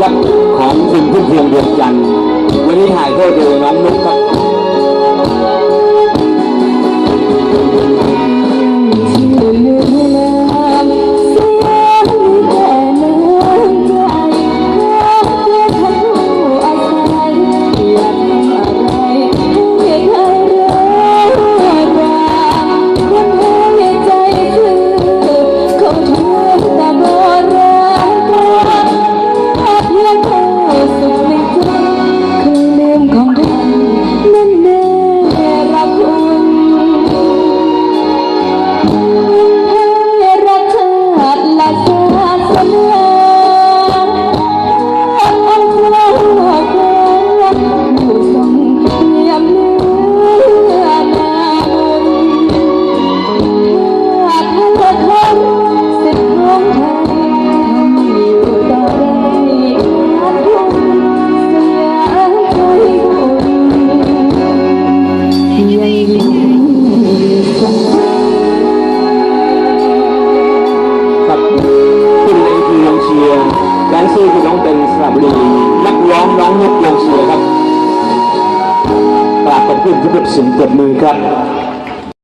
ครับของคุณพุ่มพวงดวงจันทร์วันนี้ถ่ายโทษโดยน้องนุ๊กครับ น้องนกยางสวยครับปากฏขึ้นทุกคนสิ่งกดมือครับ